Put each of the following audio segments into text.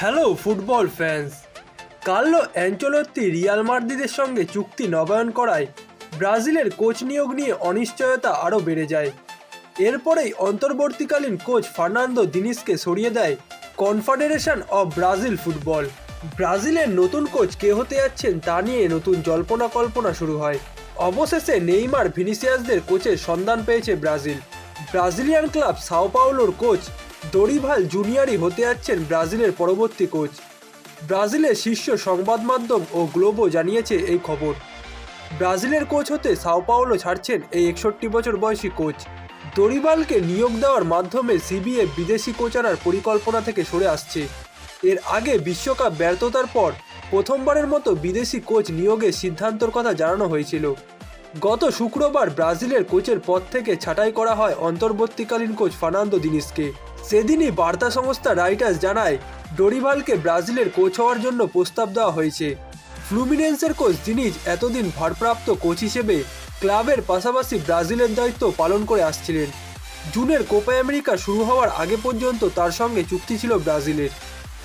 Hello football fans Carlo Ancelotti Real মাদ্রিদের সঙ্গে চুক্তি নবায়ন করায় ব্রাজিলের কোচ নিয়োগ নিয়ে অনিশ্চয়তা আরও বেড়ে যায়। এরপরেই অন্তর্বর্তীকালীন কোচ ফার্নান্দো দিনিসকে সরিয়ে দেয় কনফেডারেশন অব ব্রাজিল ফুটবল ব্রাজিলের নতুন কোচ কে হতে যাচ্ছেন তা নিয়ে নতুন জল্পনা কল্পনা শুরু হয়। অবশেষে নেইমার ভিনিসিয়াসদের কোচের সন্ধান পেয়েছে ব্রাজিল। ব্রাজিলিয়ান ক্লাব সাও পাওলোর কোচ দরিভাল জুনিয়রই হতে যাচ্ছেন ব্রাজিলের পরবর্তী কোচ। ব্রাজিলের শীর্ষ সংবাদ মাধ্যম ও গ্লোবো জানিয়েছে এই খবর। ব্রাজিলের কোচ হতে সাও পাওলো ছাড়ছেন এই একষট্টি বছর বয়সী কোচ। দরিবালকে নিয়োগ দেওয়ার মাধ্যমে সিবিএ বিদেশি কোচ আনার পরিকল্পনা থেকে সরে আসছে। এর আগে বিশ্বকাপ ব্যর্থতার পর প্রথমবারের মতো বিদেশি কোচ নিয়োগের সিদ্ধান্তর কথা জানানো হয়েছিল। গত শুক্রবার ব্রাজিলের কোচের পদ থেকে ছাঁটাই করা হয় অন্তর্বর্তীকালীন কোচ ফার্নান্দো দিনিসকে। সেদিনই বার্তা সংস্থা রাইটার্স জানায়, ডোরিভালকে ব্রাজিলের কোচ হওয়ার জন্য প্রস্তাব দেওয়া হয়েছে। ফ্লুমিনেন্সের কোচ দিনিজ এতদিন ভারপ্রাপ্ত কোচ হিসেবে ক্লাবের পাশাপাশি ব্রাজিলের দায়িত্ব পালন করে আসছিলেন। জুনের কোপা আমেরিকা শুরু হওয়ার আগে পর্যন্ত তার সঙ্গে চুক্তি ছিল ব্রাজিলের।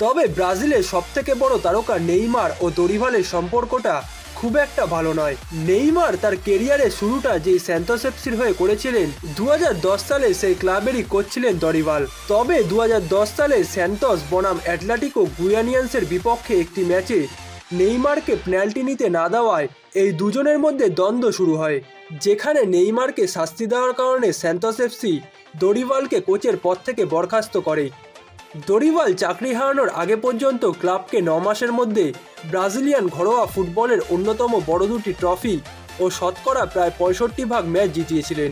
তবে ব্রাজিলের সবথেকে বড় তারকা নেইমার ও দরিভালের সম্পর্কটা খুব একটা ভালো নয়। নেইমার তার কেরিয়ারের শুরুটা যে স্যান্তোসেপসির হয়ে করেছিলেন দু হাজার দশ সালে সেই ক্লাবেরই কোচ ছিলেন দরিভাল তবে দু হাজার দশ সালে স্যান্তোস বনাম অ্যাটলাটিকো গুয়ানিয়ান্সের বিপক্ষে একটি ম্যাচে নেইমারকে পেনাল্টি নিতে না দেওয়ায় এই দুজনের মধ্যে দ্বন্দ্ব শুরু হয়, যেখানে নেইমারকে শাস্তি দেওয়ার কারণে স্যান্তোস এফসি দরিভালকে কোচের পদ থেকে বরখাস্ত করে। দরিভাল চাকরি হারানোর আগে পর্যন্ত ক্লাবকে ন মাসের মধ্যে ব্রাজিলিয়ান ঘরোয়া ফুটবলের অন্যতম বড় দুটি ট্রফি ও শতকরা প্রায় পঁয়ষট্টি ভাগ ম্যাচ জিতিয়েছিলেন।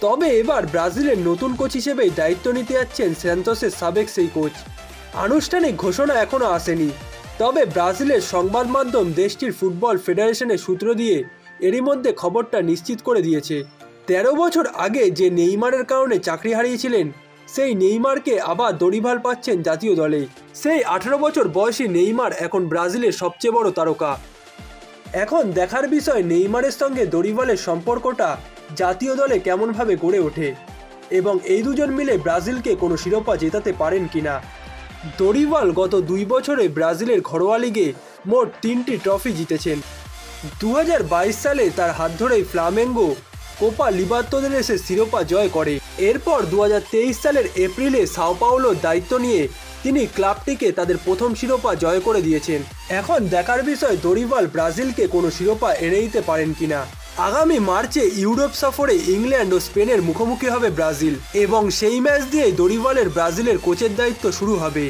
তবে এবার ব্রাজিলের নতুন কোচ হিসেবেই দায়িত্ব নিতে যাচ্ছেন স্যান্তোসের সাবেক সেই কোচ। আনুষ্ঠানিক ঘোষণা এখনও আসেনি। তবে ব্রাজিলের সংবাদ মাধ্যম দেশটির ফুটবল ফেডারেশনের সূত্র দিয়ে এরই মধ্যে খবরটা নিশ্চিত করে দিয়েছে। তেরো বছর আগে যে নেইমারের কারণে চাকরি হারিয়েছিলেন সেই নেইমারকে আবার দড়িভাল পাচ্ছেন জাতীয় দলে। সেই আঠেরো বছর বয়সী নেইমার এখন ব্রাজিলের সবচেয়ে বড় তারকা। এখন দেখার বিষয় নেইমারের সঙ্গে দরিভালের সম্পর্কটা জাতীয় দলে কেমনভাবে গড়ে ওঠে এবং এই দুজন মিলে ব্রাজিলকে কোনো শিরোপা জেতাতে পারেন কিনা? দরিভাল গত দুই বছরে ব্রাজিলের ঘরোয়া লিগে মোট তিনটি ট্রফি জিতেছেন। দু হাজার বাইশ সালে তার হাত ধরেই ফ্লামেঙ্গো কোপা লিবার্তোদেরেসে শিরোপা জয় করে। এরপর দু হাজার তেইশ সালের এপ্রিলে সাও পাওলোর দায়িত্ব নিয়ে তিনি ক্লাবটিকে তাদের প্রথম শিরোপা জয় করে দিয়েছেন। এখন দেখার বিষয়, দরিবাল ব্রাজিলকে কোনো শিরোপা এনে দিতে পারেন কিনা? আগামী মার্চে ইউরোপ সফরে ইংল্যান্ড ও স্পেনের মুখোমুখি হবে ব্রাজিল এবং সেই ম্যাচ দিয়ে দরিবালের ব্রাজিলের কোচের দায়িত্ব শুরু হবে।